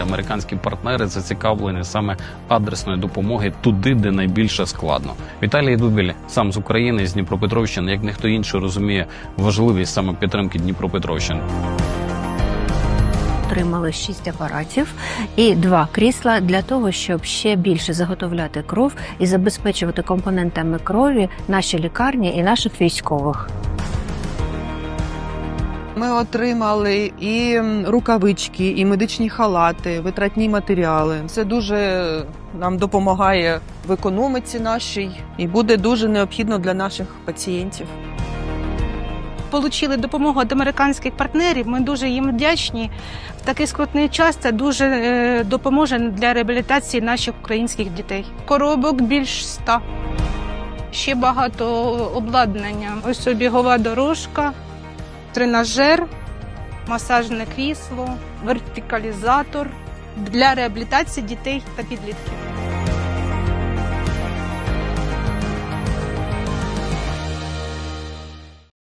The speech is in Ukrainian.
американські партнери зацікавлені саме адресної допомоги туди, де найбільше складно. Віталій Дубіль сам з України, з Дніпропетровщини, як ніхто інший розуміє важливість саме підтримки Дніпропетровщини. Отримали шість апаратів і два крісла для того, щоб ще більше заготовляти кров і забезпечувати компонентами крові наші лікарні і наших військових. Ми отримали і рукавички, і медичні халати, витратні матеріали. Це дуже нам допомагає в економіці нашій і буде дуже необхідно для наших пацієнтів. Получили допомогу від американських партнерів. Ми дуже їм вдячні. В такий скрутний час це дуже е, допоможе для реабілітації наших українських дітей. Коробок більш ста. Ще багато обладнання. Ось бігова дорожка, тренажер, масажне крісло, вертикалізатор для реабілітації дітей та підлітків.